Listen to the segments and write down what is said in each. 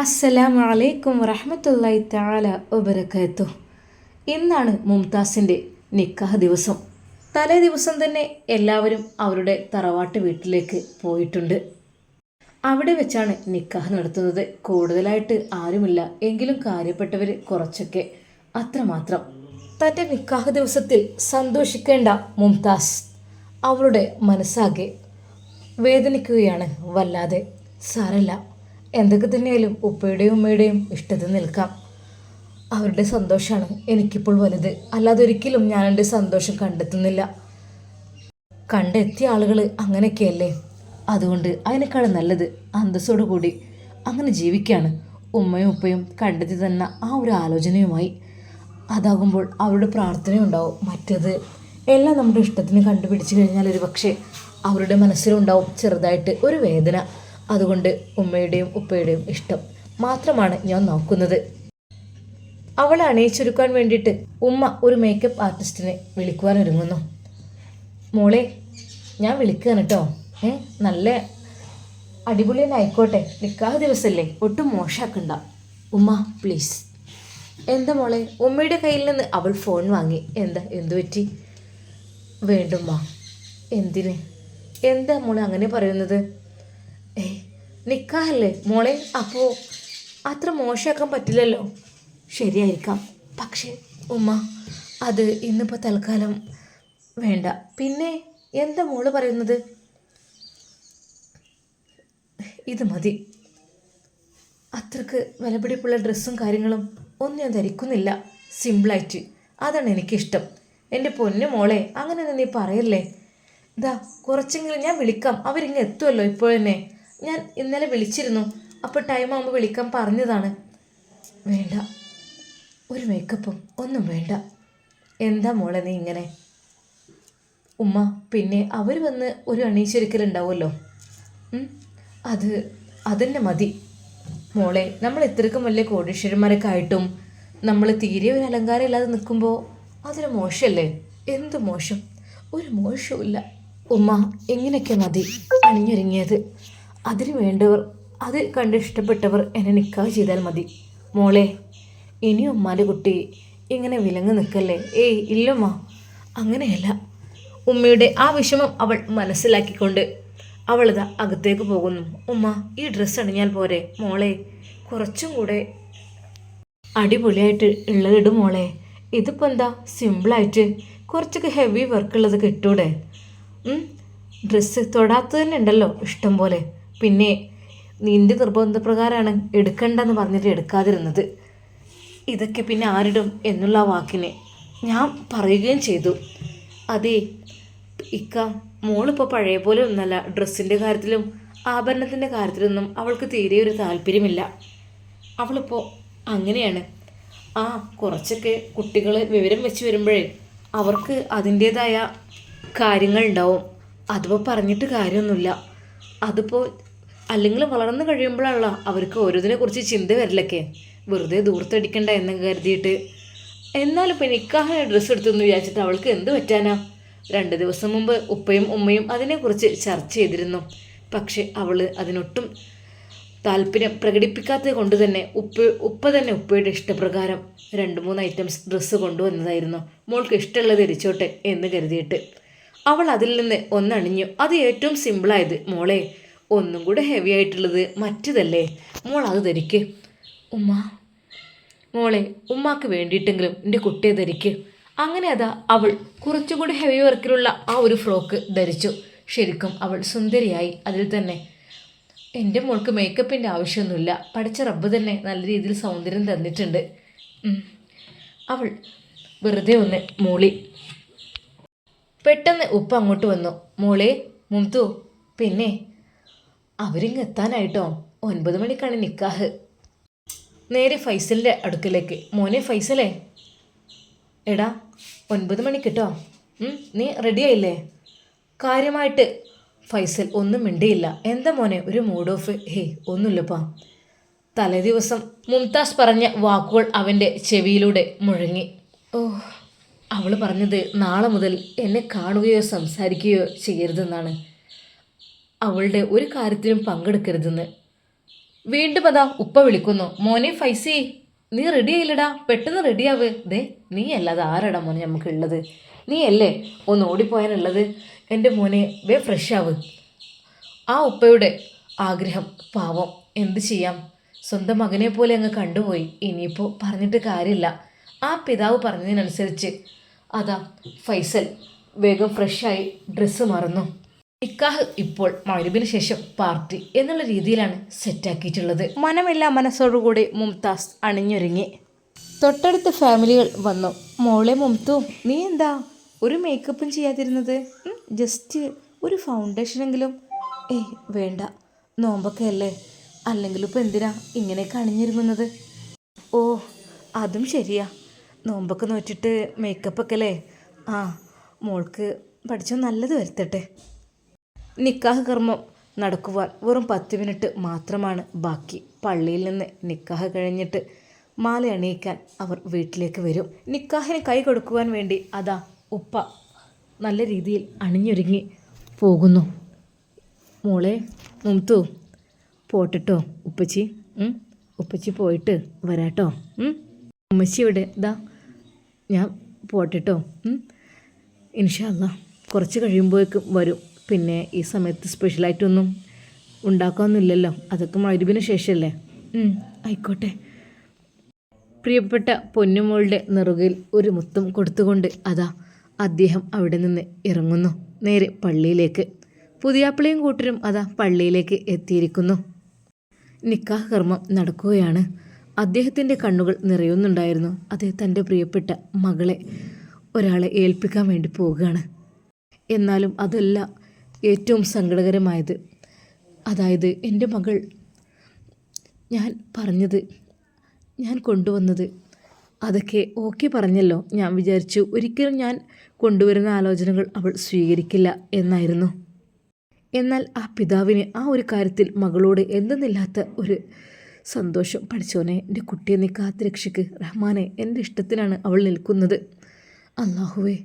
അസ്സലാമു അലൈക്കും വറഹമത്തല്ലായി താല വബരക്കാത്തു ഇന്നാണ് മുംതാസിന്റെ നിക്കാഹ് ദിവസം. തലേ ദിവസം തന്നെ എല്ലാവരും അവരുടെ തറവാട്ട് വീട്ടിലേക്ക് പോയിട്ടുണ്ട്. അവിടെ വെച്ചാണ് നിക്കാഹ് നടത്തുന്നത്. കൂടുതലായിട്ട് ആരുമില്ല. എങ്കിലും കാര്യപ്പെട്ടവർ കുറച്ചൊക്കെ അത്രമാത്രം. തന്റെ നിക്കാഹ് ദിവസത്തിൽ സന്തോഷിക്കേണ്ട മുംതാസ് അവളുടെ മനസ്സാകെ വേദനിക്കുകയാണ്. വല്ലാതെ സാരല്ല. എന്തൊക്കെ തന്നെയായാലും ഉപ്പയുടെയും ഉമ്മയുടെയും ഇഷ്ടത്തിൽ നിൽക്കാം. അവരുടെ സന്തോഷമാണ് എനിക്കിപ്പോൾ വലുത്. അല്ലാതെ ഒരിക്കലും ഞാൻ എന്റെ സന്തോഷം കണ്ടെത്തുന്നില്ല. കണ്ടെത്തിയ ആളുകൾ അങ്ങനെയൊക്കെയല്ലേ? അതുകൊണ്ട് അതിനേക്കാളും നല്ലത് അന്തസ്സോടു കൂടി അങ്ങനെ ജീവിക്കുകയാണ് ഉമ്മയും ഉപ്പയും കണ്ടെത്തി തന്ന ആ ഒരു ആലോചനയുമായി. അതാകുമ്പോൾ അവരുടെ പ്രാർത്ഥനയുണ്ടാവും. മറ്റത് എല്ലാം നമ്മുടെ ഇഷ്ടത്തിന് കണ്ടുപിടിച്ച് കഴിഞ്ഞാൽ ഒരു പക്ഷേ അവരുടെ മനസ്സിലുണ്ടാവും ചെറുതായിട്ട് ഒരു വേദന. അതുകൊണ്ട് ഉമ്മയുടെയും ഉപ്പയുടെയും ഇഷ്ടം മാത്രമാണ് ഞാൻ നോക്കുന്നത്. അവളെ അണിയിച്ചൊരുക്കാൻ വേണ്ടിയിട്ട് ഉമ്മ ഒരു മേക്കപ്പ് ആർട്ടിസ്റ്റിനെ വിളിക്കുവാനൊരുങ്ങുന്നു മോളെ ഞാൻ വിളിക്കുകയാണ് കേട്ടോ ഏ നല്ല അടിപൊളി തന്നെ ആയിക്കോട്ടെ നിക്കാഹ് ദിവസമല്ലേ ഒട്ടും മോശമാക്കണ്ട ഉമ്മ പ്ലീസ് എന്താ മോളെ ഉമ്മയുടെ കയ്യിൽ നിന്ന് അവൾ ഫോൺ വാങ്ങി. എന്താ എന്തു പറ്റി? വേണ്ടുമ്മ എന്തിന്? എന്താ മോളെ അങ്ങനെ പറയുന്നത്? ഏ നിക്കാഹല്ലേ? മോളെ അപ്പോൾ അത്ര മോശമാക്കാൻ പറ്റില്ലല്ലോ? ശരിയായിരിക്കാം. പക്ഷേ ഉമ്മ അത് ഇന്നിപ്പോൾ തൽക്കാലം വേണ്ട. പിന്നെ എന്താ മോൾ പറയുന്നത്? ഇത് മതി. അത്രയ്ക്ക് വിലപിടിപ്പുള്ള ഡ്രസ്സും കാര്യങ്ങളും ഒന്നും ഞാൻ ധരിക്കുന്നില്ല. സിമ്പിളായിട്ട്. അതാണ് എനിക്കിഷ്ടം. എന്റെ പൊന്നു മോളെ അങ്ങനെ നീ പറയല്ലേ? ഇതാ കുറച്ചെങ്കിലും ഞാൻ വിളിക്കാം. അവരിങ്ങ് എത്തുമല്ലോ ഇപ്പോൾ തന്നെ ഞാൻ ഇന്നലെ വിളിച്ചിരുന്നു. അപ്പോൾ ടൈം ആകുമ്പോൾ വിളിക്കാൻ പറഞ്ഞതാണ്. വേണ്ട. ഒരു മേക്കപ്പും ഒന്നും വേണ്ട. എന്താ മോളെ നീ ഇങ്ങനെ? ഉമ്മ പിന്നെ അവർ വന്ന് ഒരു അണീച്ചൊരിക്കലുണ്ടാവുമല്ലോ. അത് അതന്നെ മതി. മോളെ നമ്മൾ ഇത്രക്കും വലിയ കോടീശ്വരന്മാരൊക്കെ ആയിട്ടും നമ്മൾ തീരെ ഒരു അലങ്കാരം ഇല്ലാതെ നിൽക്കുമ്പോൾ അതൊരു മോശമല്ലേ എന്ത് മോശം? ഒരു മോശവുമില്ല. ഉമ്മ ഇങ്ങനെയൊക്കെ മതി. അണിഞ്ഞൊരുങ്ങിയത്. അതിന് വേണ്ടവർ അത് കണ്ട് ഇഷ്ടപ്പെട്ടവർ എന്നെ നിക്കാഹ് ചെയ്താൽ മതി. മോളെ ഇനി ഉമ്മാന്റെ കുട്ടി ഇങ്ങനെ വിലങ്ങ് നിൽക്കല്ലേ? ഏയ് ഇല്ലമ്മ. അങ്ങനെയല്ല. ഉമ്മയുടെ ആ വിഷമം അവൾ മനസ്സിലാക്കിക്കൊണ്ട് അവളത് അകത്തേക്ക് പോകുന്നു. ഉമ്മ ഈ ഡ്രസ്സ് അണിഞ്ഞാൽ പോരെ? മോളെ കുറച്ചും കൂടെ അടിപൊളിയായിട്ട് ഉള്ളതിടും മോളെ. ഇതിപ്പോൾ എന്താ സിമ്പിളായിട്ട് കുറച്ചൊക്കെ ഹെവി വർക്കുള്ളത് കിട്ടൂടെ? ഡ്രസ്സ് തൊടാത്തത് തന്നെ ഉണ്ടല്ലോ ഇഷ്ടം പോലെ. പിന്നെ നിന്റെ നിർബന്ധപ്രകാരമാണ് എടുക്കണ്ടെന്ന് പറഞ്ഞിട്ട് എടുക്കാതിരുന്നത്. ഇതൊക്കെ പിന്നെ ആരിടും എന്നുള്ള വാക്കിനെ ഞാൻ പറയുകയും ചെയ്തു. അതെ ഇക്ക മോളിപ്പോൾ പഴയ പോലെ ഒന്നല്ല. ഡ്രസ്സിന്റെ കാര്യത്തിലും ആഭരണത്തിന്റെ കാര്യത്തിലൊന്നും അവൾക്ക് തീരെ ഒരു താല്പര്യമില്ല. അവളിപ്പോൾ അങ്ങനെയാണ്. ആ കുറച്ചൊക്കെ കുട്ടികൾ വിവരം വെച്ച് വരുമ്പോഴേ അവർക്ക് അതിന്റേതായ കാര്യങ്ങളുണ്ടാവും. അതിപ്പോൾ പറഞ്ഞിട്ട് കാര്യമൊന്നുമില്ല. അതിപ്പോൾ അല്ലെങ്കിൽ വളർന്നു കഴിയുമ്പോഴാണല്ലോ അവർക്ക് ഓരോതിനെ കുറിച്ച് ചിന്ത വരില്ലൊക്കെ വെറുതെ ദൂർത്തടിക്കണ്ട എന്ന് കരുതിയിട്ട്. എന്നാലും ഇപ്പം നിക്കാഹിന് ഡ്രസ്സ് എടുത്തെന്ന് വിചാരിച്ചിട്ട് അവൾക്ക് എന്ത് പറ്റാനാ? രണ്ട് ദിവസം മുമ്പ് ഉപ്പയും ഉമ്മയും അതിനെക്കുറിച്ച് ചർച്ച ചെയ്തിരുന്നു. പക്ഷെ അവൾ അതിനൊട്ടും താല്പര്യം പ്രകടിപ്പിക്കാത്തത് കൊണ്ട് തന്നെ ഉപ്പ ഉപ്പ തന്നെ ഉപ്പയുടെ ഇഷ്ടപ്രകാരം രണ്ട് മൂന്ന് ഐറ്റംസ് ഡ്രസ്സ് കൊണ്ടുവന്നതായിരുന്നു. മോൾക്ക് ഇഷ്ടമുള്ളത് ധരിച്ചോട്ടെ എന്ന് കരുതിയിട്ട്. അവൾ അതിൽ നിന്ന് ഒന്നണിഞ്ഞു. അത് ഏറ്റവും സിമ്പിളായത് മോളെ ഒന്നും കൂടെ ഹെവി ആയിട്ടുള്ളത് മറ്റതല്ലേ? മോൾ അത് ധരിക്ക്. ഉമ്മ. മോളെ ഉമ്മാക്ക് വേണ്ടിയിട്ടെങ്കിലും എന്റെ കുട്ടിയെ ധരിക്ക്. അങ്ങനെ അതാ അവൾ കുറച്ചുകൂടി ഹെവി വർക്കിലുള്ള ആ ഒരു ഫ്രോക്ക് ധരിച്ചു. ശരിക്കും അവൾ സുന്ദരിയായി അതിൽ തന്നെ. എന്റെ മോൾക്ക് മേക്കപ്പിന്റെ ആവശ്യമൊന്നുമില്ല. പഠിച്ച റബ്ബ് തന്നെ നല്ല രീതിയിൽ സൗന്ദര്യം തന്നിട്ടുണ്ട്. അവൾ വെറുതെ ഒന്ന് മോളി. പെട്ടെന്ന് ഉപ്പ അങ്ങോട്ട് വന്നു. മോളെ മുംതു പിന്നെ? അവരിങ്ങ് എത്താനായിട്ടോ? ഒൻപത് മണിക്കാണ് നിക്കാഹ്. നേരെ ഫൈസലിന്റെ അടുക്കലേക്ക്. മോനെ ഫൈസലേ. എടാ ഒൻപത് മണി കിട്ടോ ഉം, നീ റെഡിയായില്ലേ കാര്യമായിട്ട് ഫൈസൽ ഒന്നും മിണ്ടിയില്ല. എന്താ മോനെ ഒരു മൂഡ് ഓഫ് ഹേ ഒന്നുമില്ലപ്പാ. തലേ ദിവസം മുംതാസ് പറഞ്ഞ വാക്കുകൾ അവന്റെ ചെവിയിലൂടെ മുഴങ്ങി. ഓ അവൾ പറഞ്ഞത് നാളെ മുതൽ എന്നെ കാണുകയോ സംസാരിക്കുകയോ ചെയ്യരുതെന്നാണ്. അവളുടെ ഒരു കാര്യത്തിലും പങ്കെടുക്കരുതെന്ന്. വീണ്ടും അതാ ഉപ്പ വിളിക്കുന്നു. മോനെ ഫൈസി നീ റെഡി ആയില്ലടാ? പെട്ടെന്ന് റെഡിയാവ് ദേ നീ അല്ലാതെ ആരടാ മോനെ നമുക്കുള്ളത്? നീ അല്ലേ ഒന്ന് ഓടിപ്പോയാനുള്ളത്? എന്റെ മോനെ വേ ഫ്രഷ് ആവ്. ആ ഉപ്പയുടെ ആഗ്രഹം പാവം എന്ത് ചെയ്യാം? സ്വന്തം മകനെ പോലെ അങ്ങ് കണ്ടുപോയി. ഇനിയിപ്പോൾ പറഞ്ഞിട്ട് കാര്യമില്ല. ആ പിതാവ് പറഞ്ഞതിനനുസരിച്ച് അതാ ഫൈസൽ വേഗം ഫ്രഷായി ഡ്രസ്സ് മാറുന്നു. നിക്കാഹ് ഇപ്പോൾ മഴവിന് ശേഷം പാർട്ടി എന്നുള്ള രീതിയിലാണ് സെറ്റാക്കിയിട്ടുള്ളത്. മനമെല്ലാം മനസ്സോടുകൂടി മുംതാസ് അണിഞ്ഞൊരുങ്ങി. തൊട്ടടുത്ത ഫാമിലികൾ വന്നു. മോളെ മുംതു നീ എന്താ ഒരു മേക്കപ്പും ചെയ്യാതിരുന്നത്? ജസ്റ്റ് ഒരു ഫൗണ്ടേഷനെങ്കിലും ഏയ് വേണ്ട. നോമ്പൊക്കെ അല്ലേ? അല്ലെങ്കിൽ ഇപ്പോൾ എന്തിനാ ഇങ്ങനെയൊക്കെ അണിഞ്ഞിരുന്നത് ഓ അതും ശരിയാ. നോമ്പൊക്കെ നോറ്റിട്ട് മേക്കപ്പൊക്കെ അല്ലേ? ആ മോൾക്ക് പഠിച്ചോ നല്ലത് വരുത്തട്ടെ. നിക്കാഹ് കർമ്മം നടക്കുവാൻ വെറും പത്ത് മിനിറ്റ് മാത്രമാണ് ബാക്കി. പള്ളിയിൽ നിന്ന് നിക്കാഹ് കഴിഞ്ഞിട്ട് മാല അണിയിക്കാൻ അവർ വീട്ടിലേക്ക് വരും. നിക്കാഹിന് കൈ കൊടുക്കുവാൻ വേണ്ടി അതാ ഉപ്പ നല്ല രീതിയിൽ അണിഞ്ഞൊരുങ്ങി പോകുന്നു. മോളെ മുംതു പോട്ടിട്ടോ ഉപ്പച്ചി. ഉപ്പച്ചി പോയിട്ട് വരാട്ടോ? ഉമ്മച്ചി ഇവിടെ. ഇതാ ഞാൻ പോട്ടിട്ടോ. ഇൻഷല്ല കുറച്ച് കഴിയുമ്പോഴേക്കും വരും. പിന്നെ ഈ സമയത്ത് സ്പെഷ്യലായിട്ടൊന്നും ഉണ്ടാക്കാമെന്നില്ലല്ലോ അതൊക്കെ മരുവിന് ശേഷമല്ലേ ആയിക്കോട്ടെ. പ്രിയപ്പെട്ട പൊന്നുമോളുടെ നിറുകിൽ ഒരു മുത്തം കൊടുത്തുകൊണ്ട് അതാ അദ്ദേഹം അവിടെ നിന്ന് ഇറങ്ങുന്നു. നേരെ പള്ളിയിലേക്ക്. പുതിയാപ്പിളയും കൂട്ടരും അതാ പള്ളിയിലേക്ക് എത്തിയിരിക്കുന്നു. നിക്കാഹ് കർമ്മം നടക്കുകയാണ്. അദ്ദേഹത്തിന്റെ കണ്ണുകൾ നിറയുന്നുണ്ടായിരുന്നു. അത് തന്റെ പ്രിയപ്പെട്ട മകളെ ഒരാളെ ഏൽപ്പിക്കാൻ വേണ്ടി പോവുകയാണ്. എന്നാലും അതല്ല ഏറ്റവും സങ്കടകരമായത്. അതായത് എന്റെ മകൾ ഞാൻ പറഞ്ഞത് ഞാൻ കൊണ്ടുവന്നത്. അതൊക്കെ ഓക്കെ പറഞ്ഞല്ലോ. ഞാൻ വിചാരിച്ചു ഒരിക്കലും ഞാൻ കൊണ്ടുവരുന്ന ആലോചനകൾ അവൾ സ്വീകരിക്കില്ല എന്നായിരുന്നു. എന്നാൽ ആ പിതാവിന് ആ ഒരു കാര്യത്തിൽ മകളോട് എന്തെന്നില്ലാത്ത ഒരു സന്തോഷം. പഠിച്ചോനെ എന്റെ കുട്ടിയെ നീ കാത്ത് രക്ഷിക്ക് റഹ്മാനെ എന്റെ ഇഷ്ടത്തിനാണ് അവൾ നിൽക്കുന്നത്. അള്ളാഹുവേ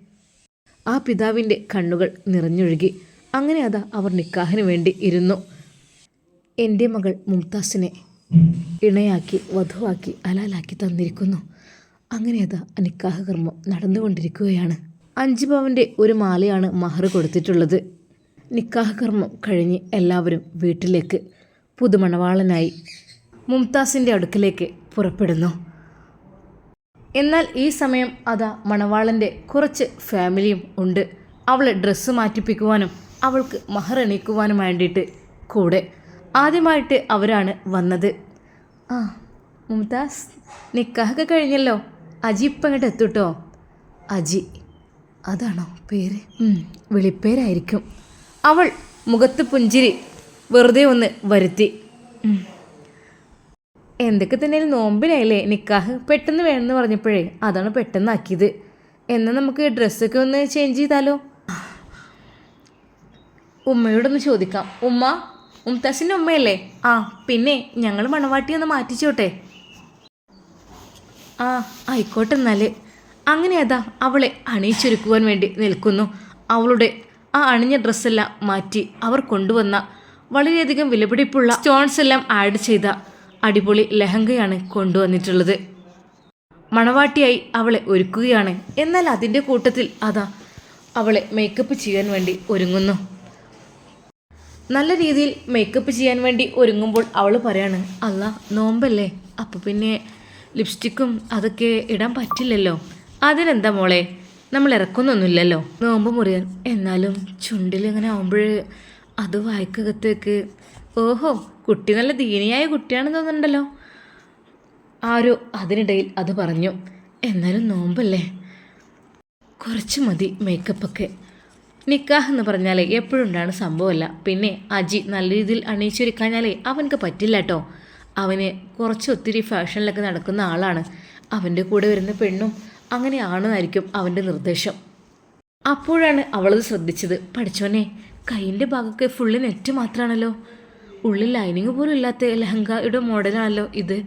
ആ പിതാവിന്റെ കണ്ണുകൾ നിറഞ്ഞൊഴുകി. അങ്ങനെ അതാ അവർ നിക്കാഹിന് വേണ്ടി ഇരുന്നു. എന്റെ മകൾ മുംതാസിനെ ഇണയാക്കി വധുവാക്കി അലാലാക്കി തന്നിരിക്കുന്നു. അങ്ങനെ അതാ നിക്കാഹ കർമ്മം നടന്നുകൊണ്ടിരിക്കുകയാണ്. അഞ്ച് പവന്റെ ഒരു മാലയാണ് മഹർ കൊടുത്തിട്ടുള്ളത്. നിക്കാഹ കർമ്മം കഴിഞ്ഞ് എല്ലാവരും വീട്ടിലേക്ക് പുതുമണവാളനായി മുംതാസിന്റെ അടുക്കിലേക്ക് പുറപ്പെടുന്നു. എന്നാൽ ഈ സമയം അതാ മണവാളന്റെ കുറച്ച് ഫാമിലിയും ഉണ്ട്. അവളെ ഡ്രസ്സ് മാറ്റിപ്പിക്കുവാനും അവൾക്ക് മഹർ എണീക്കുവാനും വേണ്ടിയിട്ട് കൂടെ ആദ്യമായിട്ട് അവരാണ് വന്നത്. ആ മുംതാസ് നിക്കാഹൊക്കെ കഴിഞ്ഞല്ലോ. അജി ഇപ്പം ഇങ്ങോട്ട് എത്തൂട്ടോ? അജി അതാണോ പേര്? വിളിപ്പേരായിരിക്കും. അവൾ മുഖത്ത് പുഞ്ചിരി വെറുതെ ഒന്ന് വരുത്തി. എന്തൊക്കെ തന്നെ നോമ്പിനായില്ലേ നിക്കാഹ്? പെട്ടെന്ന് വേണമെന്ന് പറഞ്ഞപ്പോഴേ അതാണ് പെട്ടെന്നാക്കിയത്. എന്നാൽ നമുക്ക് ഡ്രസ്സൊക്കെ ഒന്ന് ചേഞ്ച് ചെയ്താലോ? ഉമ്മയോടൊന്ന് ചോദിക്കാം. ഉമ്മ മുംതാസിന്റെ ഉമ്മയല്ലേ? ആ പിന്നെ ഞങ്ങൾ മണവാട്ടി ഒന്ന് മാറ്റിച്ചോട്ടെ. ആ ആയിക്കോട്ടെ എന്നാൽ അങ്ങനെ അതാ അവളെ അണിയിച്ചൊരുക്കുവാൻ വേണ്ടി നിൽക്കുന്നു. അവളുടെ ആ അണിഞ്ഞ ഡ്രസ്സെല്ലാം മാറ്റി അവർ കൊണ്ടുവന്ന വളരെയധികം വിലപിടിപ്പുള്ള സ്റ്റോൺസ് എല്ലാം ആഡ് ചെയ്ത അടിപൊളി ലഹങ്കയാണ് കൊണ്ടുവന്നിട്ടുള്ളത്. മണവാട്ടിയായി അവളെ ഒരുക്കുകയാണ്. എന്നാൽ അതിന്റെ കൂട്ടത്തിൽ അതാ അവളെ മേക്കപ്പ് ചെയ്യാൻ വേണ്ടി ഒരുങ്ങുന്നു. നല്ല രീതിയിൽ മേക്കപ്പ് ചെയ്യാൻ വേണ്ടി ഒരുങ്ങുമ്പോൾ അവൾ പറയാണ് അല്ല നോമ്പല്ലേ? അപ്പോൾ പിന്നെ ലിപ്സ്റ്റിക്കും അതൊക്കെ ഇടാൻ പറ്റില്ലല്ലോ? അതിനെന്താ മോളെ? നമ്മൾ ഇറക്കുന്നൊന്നുമില്ലല്ലോ? നോമ്പ് മുറിയാൻ. എന്നാലും ചുണ്ടിൽ ഇങ്ങനെ ആവുമ്പോൾ അത് വായിക്കകത്തേക്ക് ഓഹോ കുട്ടി നല്ല ദീനിയായ കുട്ടിയാണെന്ന് തോന്നുന്നുണ്ടല്ലോ? ആരോ അതിനിടയിൽ അത് പറഞ്ഞു. എന്നാലും നോമ്പല്ലേ? കുറച്ച് മതി മേക്കപ്പൊക്കെ നിക്കാഹ് എന്ന് പറഞ്ഞാലേ എപ്പോഴും ഉണ്ടാകുന്ന സംഭവമല്ല. പിന്നെ അജി നല്ല രീതിയിൽ അണിയിച്ചൊരുക്കാഞ്ഞാലേ അവനക്ക് പറ്റില്ല കേട്ടോ അവന് കുറച്ച് ഒത്തിരി ഫാഷനിലൊക്കെ നടക്കുന്ന ആളാണ്. അവന്റെ കൂടെ വരുന്ന പെണ്ണും അങ്ങനെയാണെന്നായിരിക്കും അവന്റെ നിർദ്ദേശം. അപ്പോഴാണ് അവളത് ശ്രദ്ധിച്ചത്. പഠിച്ചോനെ കൈയിന്റെ ഭാഗമൊക്കെ ഫുള്ള് നെറ്റ് മാത്രമാണല്ലോ ഉള്ളിൽ ലൈനിങ് പോലും ഇല്ലാത്ത ലഹങ്കയുടെ മോഡലാണല്ലോ ഇത്.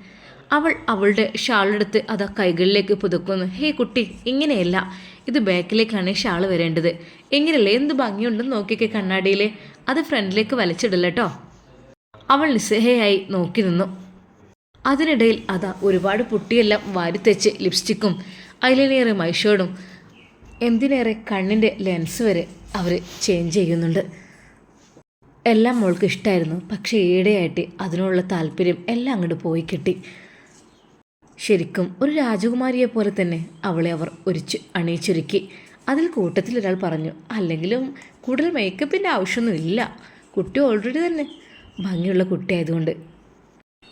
അവൾ അവളുടെ ഷാളെടുത്ത് അതാ കൈകളിലേക്ക് പുതുക്കുന്നു. ഹേ കുട്ടി ഇങ്ങനെയല്ല. ഇത് ബാക്കിലേക്കാണ് ഷാൾ വരേണ്ടത്. എങ്ങനെയല്ലേ? എന്ത് ഭംഗിയുണ്ടെന്ന് നോക്കിയൊക്കെ കണ്ണാടിയിലെ. അത് ഫ്രണ്ടിലേക്ക് വലിച്ചിടില്ല അവൾ നിസ്സഹയായി നോക്കി നിന്നു. അതിനിടയിൽ അതാ ഒരുപാട് പുട്ടിയെല്ലാം വാരിത്തെച്ച് ലിപ്സ്റ്റിക്കും അതിലേറെ മൈഷോടും എന്തിനേറെ കണ്ണിന്റെ ലെൻസ് വരെ അവർ ചേഞ്ച് ചെയ്യുന്നുണ്ട്. എല്ലാം മോൾക്ക് ഇഷ്ടമായിരുന്നു പക്ഷേ ഈടെയായിട്ട് അതിനുള്ള താല്പര്യം എല്ലാം അങ്ങോട്ട് പോയി കിട്ടി. ശരിക്കും ഒരു രാജകുമാരിയെ പോലെ തന്നെ അവളെ അവർ ഒരിച്ച് അണിയിച്ചൊരുക്കി. അതിൽ കൂട്ടത്തിൽ ഒരാൾ പറഞ്ഞു അല്ലെങ്കിലും കൂടുതൽ മേക്കപ്പിന്റെ ആവശ്യമൊന്നുമില്ല കുട്ടി ഓൾറെഡി തന്നെ. ഭംഗിയുള്ള കുട്ടിയായതുകൊണ്ട്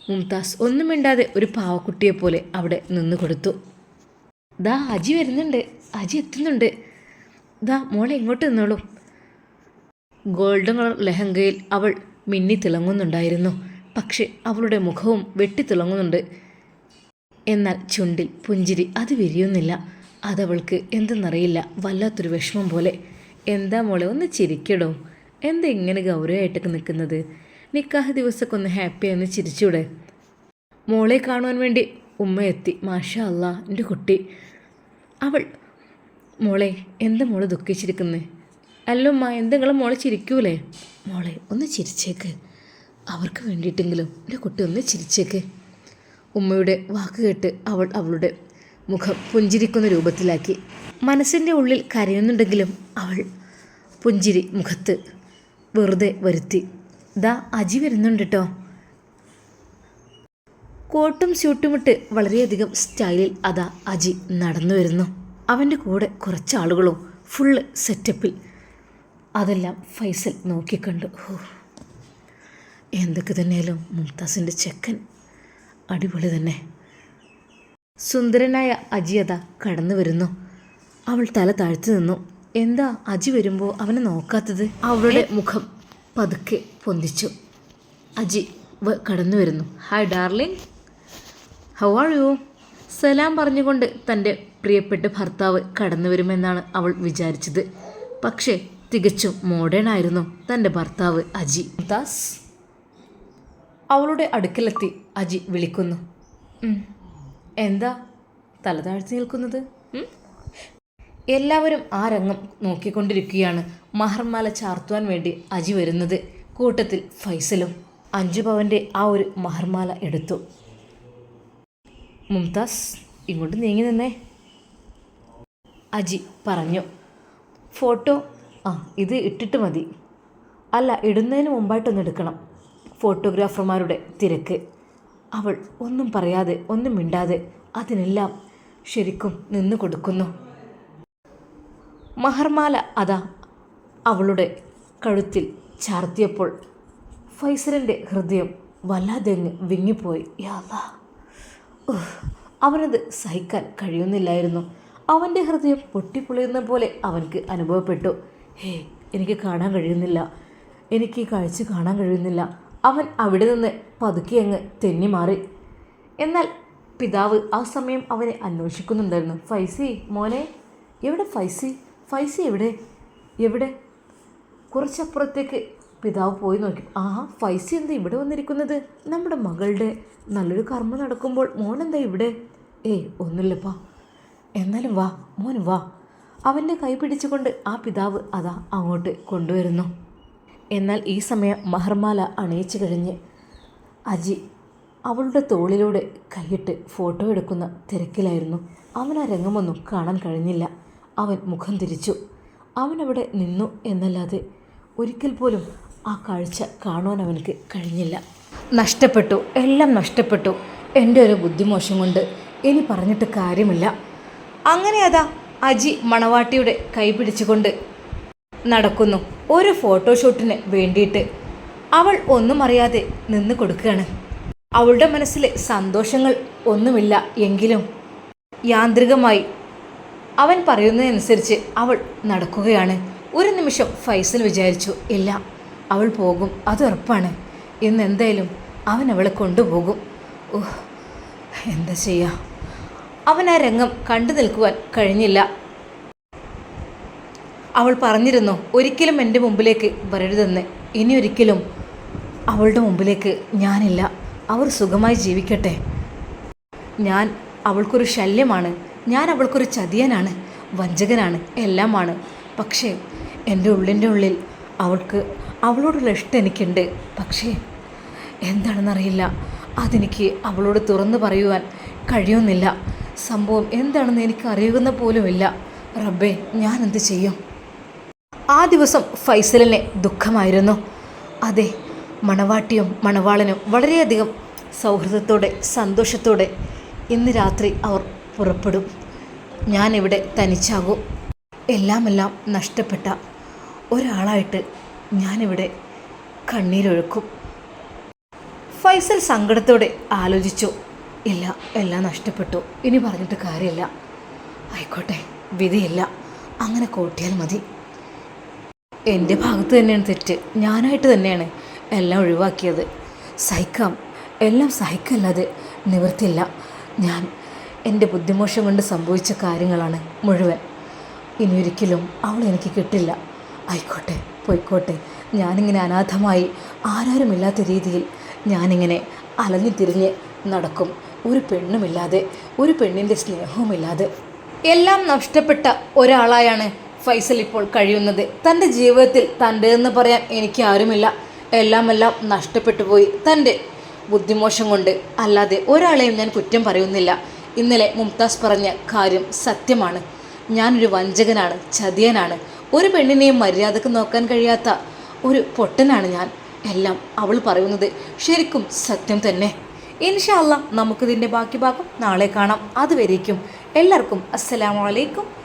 മുംതാസ് ഒന്നും മിണ്ടാതെ ഒരു പാവക്കുട്ടിയെ പോലെ അവിടെ നിന്ന് കൊടുത്തു. ദാ അജി വരുന്നുണ്ട്. അജി എത്തുന്നുണ്ട്. ദാ മോളെ എങ്ങോട്ട് നിന്നോളൂ. ഗോൾഡൻ കളർ ലെഹങ്കയിൽ അവൾ മിന്നി തിളങ്ങുന്നുണ്ടായിരുന്നു പക്ഷെ അവളുടെ മുഖവും വെട്ടിത്തിളങ്ങുന്നുണ്ട്. എന്നാൽ ചുണ്ടിൽ പുഞ്ചിരി അത് വിരിയുന്നില്ല. അതവൾക്ക് എന്തെന്നറിയില്ല. വല്ലാത്തൊരു വിഷമം പോലെ. എന്താ മോളെ ഒന്ന് ചിരിക്കടോ. എന്താ ഇങ്ങനെ ഗൗരവമായിട്ടൊക്കെ നിൽക്കുന്നത്? നിക്കാഹ് ദിവസമൊക്കെ ഒന്ന് ഹാപ്പി ചിരിച്ചൂടെ? മോളെ കാണുവാൻ വേണ്ടി ഉമ്മ എത്തി. മാഷാ അല്ല എന്റെ കുട്ടി. അവൾ മോളെ എന്താ മോളെ ദുഃഖിച്ചിരിക്കുന്നത് അല്ല ഉമ്മ എന്തെങ്കിലും മോളെ ചിരിക്കൂലേ? മോളെ ഒന്ന് ചിരിച്ചേക്ക്. അവർക്ക് വേണ്ടിയിട്ടെങ്കിലും എന്റെ കുട്ടി ഒന്ന് ചിരിച്ചേക്ക്. ഉമ്മയുടെ വാക്ക് കേട്ട് അവൾ അവളുടെ മുഖം പുഞ്ചിരിക്കുന്ന രൂപത്തിലാക്കി. മനസ്സിന്റെ ഉള്ളിൽ കരയുന്നുണ്ടെങ്കിലും അവൾ പുഞ്ചിരി മുഖത്ത് വെറുതെ വരുത്തി. ദാ അജി വരുന്നുണ്ട് കേട്ടോ കോട്ടും സ്യൂട്ടുമിട്ട് വളരെയധികം സ്റ്റൈലിൽ അതാ അജി നടന്നു വരുന്നു. അവന്റെ കൂടെ കുറച്ച് ആളുകളും ഫുള്ള് സെറ്റപ്പിൽ അതെല്ലാം ഫൈസൽ നോക്കിക്കണ്ടു. എന്തൊക്കെ തന്നെയാലും മുംതാസിന്റെ ചെക്കൻ അടിപൊളി തന്നെ. സുന്ദരനായ അജിയത കടന്നു വരുന്നു. അവൾ തല താഴ്ത്തു നിന്നു. എന്താ അജി വരുമ്പോൾ അവനെ നോക്കാത്തത്? അവളുടെ മുഖം പതുക്കെ പൊന്തിച്ചു. അജി വ- കടന്നു വരുന്നു. Hi darling how are you സലാം പറഞ്ഞുകൊണ്ട് തന്റെ പ്രിയപ്പെട്ട ഭർത്താവ് കടന്നു വരുമെന്നാണ് അവൾ വിചാരിച്ചത്. പക്ഷേ തികച്ചും മോഡേൺ ആയിരുന്നു തന്റെ ഭർത്താവ് അജി. ദാസ് അവളുടെ അടുക്കലെത്തി അജി വിളിക്കുന്നു. എന്താ? തല താഴ്ത്തി നിൽക്കുന്നത്? എല്ലാവരും ആ രംഗം നോക്കിക്കൊണ്ടിരിക്കുകയാണ്. മഹർമാല ചാർത്തുവാൻ വേണ്ടി അജി വരുന്നത്. കൂട്ടത്തിൽ ഫൈസലും അഞ്ചു പവന്റെ ആ ഒരു മഹർമാല എടുത്തു. മുംതാസ് ഇങ്ങോട്ട് നീങ്ങി നിന്നേ. അജി പറഞ്ഞു. ഫോട്ടോ? ആ ഇത് ഇട്ടിട്ട് മതി. അല്ല ഇടുന്നതിന് മുമ്പായിട്ടൊന്ന് എടുക്കണം. ഫോട്ടോഗ്രാഫർമാരുടെ തിരക്ക്. അവൾ ഒന്നും പറയാതെ ഒന്നും മിണ്ടാതെ അതിനെല്ലാം ശരിക്കും നിന്നു കൊടുക്കുന്നു. മഹർമാല അതാ അവളുടെ കഴുത്തിൽ ചാർത്തിയപ്പോൾ ഫൈസലിന്റെ ഹൃദയം വല്ലാതെ വിങ്ങിപ്പോയി. യാതാ അവനത് സഹിക്കാൻ കഴിയുന്നില്ലായിരുന്നു. അവന്റെ ഹൃദയം പൊട്ടിപ്പൊളിയുന്ന പോലെ അവൻക്ക് അനുഭവപ്പെട്ടു. ഹേ എനിക്ക് കാണാൻ കഴിയുന്നില്ല. എനിക്ക് ഈ കാഴ്ച കാണാൻ കഴിയുന്നില്ല. അവൻ അവിടെ നിന്ന് പതുക്കെ അങ്ങ് തെന്നി മാറി. എന്നാൽ പിതാവ് ആ സമയം അവനെ അന്വേഷിക്കുന്നുണ്ടായിരുന്നു. ഫൈസി മോനെ എവിടെ ഫൈസി? ഫൈസി എവിടെ? എവിടെ? കുറച്ചപ്പുറത്തേക്ക് പിതാവ് പോയി നോക്കി. ആഹാ ഫൈസി എന്താ ഇവിടെ വന്നിരിക്കുന്നത്? നമ്മുടെ മകളുടെ നല്ലൊരു കർമ്മം നടക്കുമ്പോൾ മോൻ എന്താ ഇവിടെ? ഏയ് ഒന്നുമില്ലപ്പാ. എന്നാലും വാ മോൻ വാ. അവന്റെ കൈ പിടിച്ചുകൊണ്ട് ആ പിതാവ് അതാ അങ്ങോട്ട് കൊണ്ടുവരുന്നു. എന്നാൽ ഈ സമയം മഹർമാല അണയിച്ചു കഴിഞ്ഞ് അജി അവളുടെ തോളിലൂടെ കൈയിട്ട് ഫോട്ടോ എടുക്കുന്ന തിരക്കിലായിരുന്നു. അവൻ ആ രംഗമൊന്നും കാണാൻ കഴിഞ്ഞില്ല. അവൻ മുഖം തിരിച്ചു. അവൻ അവിടെ നിന്നു എന്നല്ലാതെ ഒരിക്കൽ പോലും ആ കാഴ്ച കാണുവാൻ അവനക്ക് കഴിഞ്ഞില്ല. നഷ്ടപ്പെട്ടു. എല്ലാം നഷ്ടപ്പെട്ടു. എന്റെ ഒരു ബുദ്ധിമോശം കൊണ്ട് ഇനി പറഞ്ഞിട്ട് കാര്യമില്ല. അങ്ങനെ അതാ അജി മണവാട്ടിയുടെ കൈ പിടിച്ചുകൊണ്ട് നടക്കുന്നു. ഒരു ഫോട്ടോഷൂട്ടിന് വേണ്ടിയിട്ട്. അവൾ ഒന്നും അറിയാതെ നിന്ന് കൊടുക്കുകയാണ്. അവളുടെ മനസ്സിലെ സന്തോഷങ്ങൾ ഒന്നുമില്ല എങ്കിലും യാന്ത്രികമായി അവൻ പറയുന്നതനുസരിച്ച് അവൾ നടക്കുകയാണ്. ഒരു നിമിഷം ഫൈസൽ വിചാരിച്ചു ഇല്ല അവൾ പോകും അത് ഉറപ്പാണ്. ഇന്ന് എന്തായാലും അവൻ അവളെ കൊണ്ടുപോകും. ഓഹ് എന്താ ചെയ്യുക അവൻ ആ രംഗം കണ്ടു നിൽക്കുവാൻ കഴിഞ്ഞില്ല. അവൾ പറഞ്ഞിരുന്നു ഒരിക്കലും എന്റെ മുമ്പിലേക്ക് വരരുതെന്ന്. ഇനി ഒരിക്കലും അവളുടെ മുമ്പിലേക്ക് ഞാനില്ല. അവർ സുഖമായി ജീവിക്കട്ടെ. ഞാൻ അവൾക്കൊരു ശല്യമാണ്. ഞാൻ അവൾക്കൊരു ചതിയനാണ്. വഞ്ചകനാണ്. എല്ലാമാണ്. പക്ഷേ എന്റെ ഉള്ളിന്റെ ഉള്ളിൽ അവൾക്ക് അവളോടുള്ള ഇഷ്ടം എനിക്കുണ്ട്. പക്ഷേ എന്താണെന്നറിയില്ല. അതെനിക്ക് അവളോട് തുറന്നു പറയുവാൻ കഴിയുന്നില്ല. സംഭവം എന്താണെന്ന് എനിക്ക് അറിയുന്ന പോലുമില്ല. റബ്ബേ ഞാനെന്ത് ചെയ്യും? ആ ദിവസം ഫൈസലിനെ ദുഃഖമായിരുന്നു. അതെ മണവാട്ടിയും മണവാളനും വളരെയധികം സൗഹൃദത്തോടെ സന്തോഷത്തോടെ ഇന്ന് രാത്രി അവർ പുറപ്പെടും. ഞാനിവിടെ തനിച്ചാകും. എല്ലാമെല്ലാം നഷ്ടപ്പെട്ട ഒരാളായിട്ട് ഞാനിവിടെ കണ്ണീരൊഴുക്കും. ഫൈസൽ സങ്കടത്തോടെ ആലോചിച്ചു. ഇല്ല എല്ലാം നഷ്ടപ്പെട്ടു. ഇനി പറഞ്ഞിട്ട് കാര്യമില്ല. ആയിക്കോട്ടെ വിധിയില്ല. അങ്ങനെ കൂട്ടിയാൽ മതി. എന്റെ ഭാഗത്ത് തന്നെയാണ് തെറ്റ്. ഞാനായിട്ട് തന്നെയാണ് എല്ലാം ഒഴിവാക്കിയത്. സഹിക്കാം. എല്ലാം സഹിക്കല്ലാതെ നിവർത്തില്ല ഞാൻ എന്റെ ബുദ്ധിമോശം കൊണ്ട് സംഭവിച്ച കാര്യങ്ങളാണ് മുഴുവൻ. ഇനി ഒരിക്കലും അവൾ എനിക്ക് കിട്ടില്ല. ആയിക്കോട്ടെ പോയിക്കോട്ടെ. ഞാനിങ്ങനെ അനാഥമായി ആരാരുമില്ലാത്ത രീതിയിൽ ഞാനിങ്ങനെ അലഞ്ഞു തിരിഞ്ഞ് നടക്കും. ഒരു പെണ്ണുമില്ലാതെ ഒരു പെണ്ണിന്റെ സ്നേഹവുമില്ലാതെ. എല്ലാം നഷ്ടപ്പെട്ട ഒരാളായാണ് ഫൈസൽ ഇപ്പോൾ കഴിയുന്നത്. തന്റെ ജീവിതത്തിൽ തന്റെതെന്ന് പറയാൻ എനിക്ക് ആരുമില്ല. എല്ലാം എല്ലാം നഷ്ടപ്പെട്ടു പോയി. തന്റെ ബുദ്ധിമോശം കൊണ്ട് അല്ലാതെ ഒരാളെയും ഞാൻ കുറ്റം പറയുന്നില്ല. ഇന്നലെ മുംതാസ് പറഞ്ഞ കാര്യം സത്യമാണ്. ഞാനൊരു വഞ്ചകനാണ് ചതിയനാണ്. ഒരു പെണ്ണിനെയും മര്യാദയ്ക്ക് നോക്കാൻ കഴിയാത്ത ഒരു പൊട്ടനാണ് ഞാൻ. എല്ലാം അവൾ പറയുന്നത് ശരിക്കും സത്യം തന്നെ. ഇൻഷാല്ല നമുക്കിതിന്റെ ബാക്കി ഭാഗം നാളെ കാണാം. അതുവരേക്കും എല്ലാവർക്കും അസ്സലാമലൈക്കും